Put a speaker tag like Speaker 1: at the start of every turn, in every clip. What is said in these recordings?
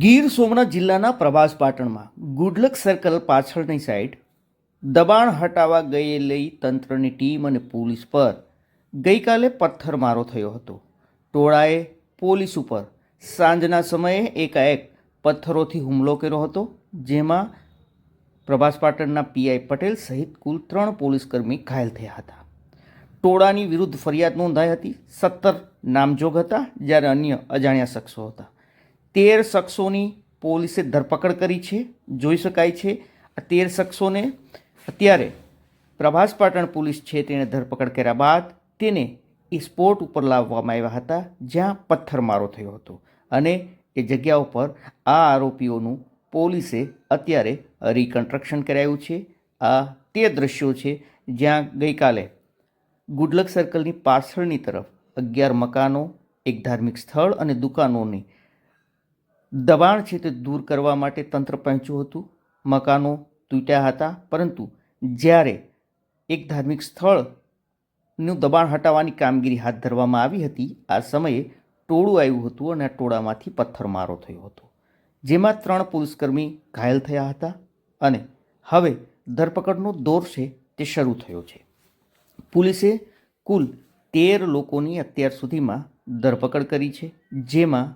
Speaker 1: ગીર સોમનાથ જિલ્લાના પ્રભાસ પાટણમાં good luck circle પાછળની સાઈડ દબાણ હટાવવા ગયેલી તંત્રની ટીમ અને પોલીસ પર ગઈકાલે પથ્થરમારો થયો હતો. ટોળાએ પોલીસ ઉપર સાંજના સમયે એકાએક પથ્થરોથી હુમલો કર્યો હતો, જેમાં પ્રભાસ પાટણના પીઆઈ પટેલ સહિત કુલ ત્રણ પોલીસકર્મી ઘાયલ થયા હતા. ટોળાની વિરુદ્ધ ફરિયાદ નોંધાઈ હતી. સત્તર નામજોગ હતા, જ્યારે અન્ય અજાણ્યા શખ્સો હતા. તેર શખ્સોની પોલીસે ધરપકડ કરી છે, જોઈ શકાય છે. આ તેર શખ્સોને અત્યારે પ્રભાસ પાટણ પોલીસ છે તેણે ધરપકડ કર્યા બાદ તેને એ સ્પોટ ઉપર લાવવામાં આવ્યા હતા, જ્યાં પથ્થરમારો થયો હતો. અને એ જગ્યા ઉપર આ આરોપીઓનું પોલીસે અત્યારે રિકન્સ્ટ્રક્શન કરાયું છે. આ તે દ્રશ્યો છે જ્યાં ગઈકાલે ગુડલક સર્કલની પાછળની તરફ અગિયાર મકાનો, એક ધાર્મિક સ્થળ અને દુકાનોની દબાણ છે તે દૂર કરવા માટે તંત્ર પહોંચ્યું હતું. મકાનો તૂટ્યા હતા, પરંતુ જ્યારે એક ધાર્મિક સ્થળનું દબાણ હટાવવાની કામગીરી હાથ ધરવામાં આવી હતી, આ સમયે ટોળું આવ્યું હતું અને આ ટોળામાંથી પથ્થરમારો થયો હતો, જેમાં ત્રણ પોલીસકર્મી ઘાયલ થયા હતા અને હવે ધરપકડનો દોર છે તે શરૂ થયો છે. પોલીસે કુલ તેર લોકોની અત્યાર સુધીમાં ધરપકડ કરી છે, જેમાં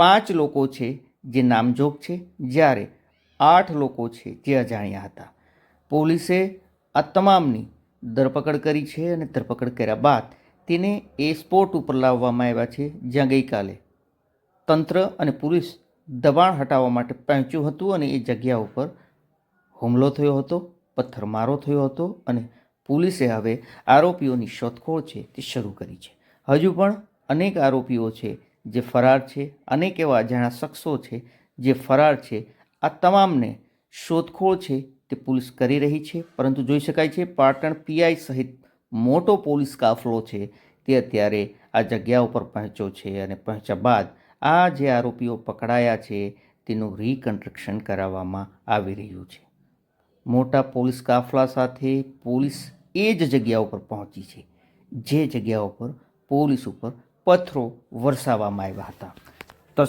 Speaker 1: પાંચ લોકો છે જે નામજોગ છે, જ્યારે આઠ લોકો છે જે અજાણ્યા હતા. પોલીસે આ તમામની ધરપકડ કરી છે અને ધરપકડ કર્યા બાદ તેને એ સ્પોટ ઉપર લાવવામાં આવ્યા છે, જ્યાં ગઈકાલે તંત્ર અને પોલીસ દબાણ હટાવવા માટે પહોંચ્યું હતું અને એ જગ્યા ઉપર હુમલો થયો હતો, પથ્થરમારો થયો હતો અને પોલીસે હવે આરોપીઓની શોધખોળ છે તે શરૂ કરી છે. હજુ પણ અનેક આરોપીઓ છે જે ફરાર છે અનેક એવા અજાણ્યા શખ્સો છે જે ફરાર છે. આ તમામને શોધખોળ છે તે પોલીસ કરી રહી છે. પરંતુ જોઈ શકાય છે પાટણ પીઆઈ સહિત મોટો પોલીસ કાફલો છે. તે અત્યારે આ જગ્યા ઉપર પહોંચ્યો છે અને પહોંચ્યા બાદ આ જે આરોપીઓ પકડાયા છે તેનું રિકન્સ્ટ્રક્શન કરાવવામાં આવી રહ્યું છે. મોટા પોલીસ કાફલા સાથે પોલીસ એ જ જગ્યા ઉપર પહોંચી છે. જે જગ્યા ઉપર પોલીસ ઉપર પથ્થરો વરસાવવામાં આવ્યા હતા.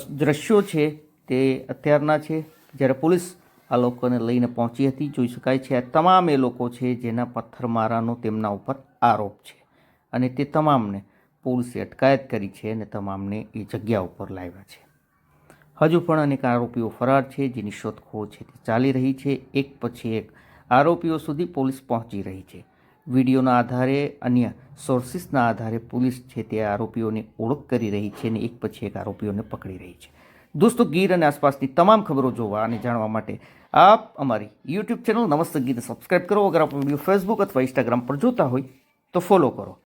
Speaker 1: દ્રશ્યો છે તે અત્યારના છે. જ્યારે પોલીસ આ લોકોને લઈને પહોંચી હતી, જોઈ શકાય છે આ તમામ એ લોકો છે જેના પથ્થરમારાનો તેમના ઉપર આરોપ છે. અને તે તમામને પોલીસે અટકાયત કરી છે અને તમામને એ જગ્યા ઉપર લાવ્યા છે. હજુ પણ અનેક આરોપીઓ ફરાર છે જેની શોધખોળ છે તે ચાલી રહી છે. એક પછી એક આરોપીઓ સુધી પોલીસ પહોંચી રહી છે. વિડીયોના આધારે અન્ય સોર્સિસના આધારે પોલીસ છે તે આરોપીઓની ઓળખ કરી રહી છે અને એક પછી એક આરોપીઓને પકડી રહી છે. દોસ્તો, ગીર અને આસપાસની તમામ ખબરો જોવા અને જાણવા માટે આપ અમારી યુટ્યુબ ચેનલ નમસ્તે ગીરને સબસ્ક્રાઈબ કરો. અગર આપ વીડિયો ફેસબુક અથવા ઇન્સ્ટાગ્રામ પર જોતા હોય તો ફોલો કરો.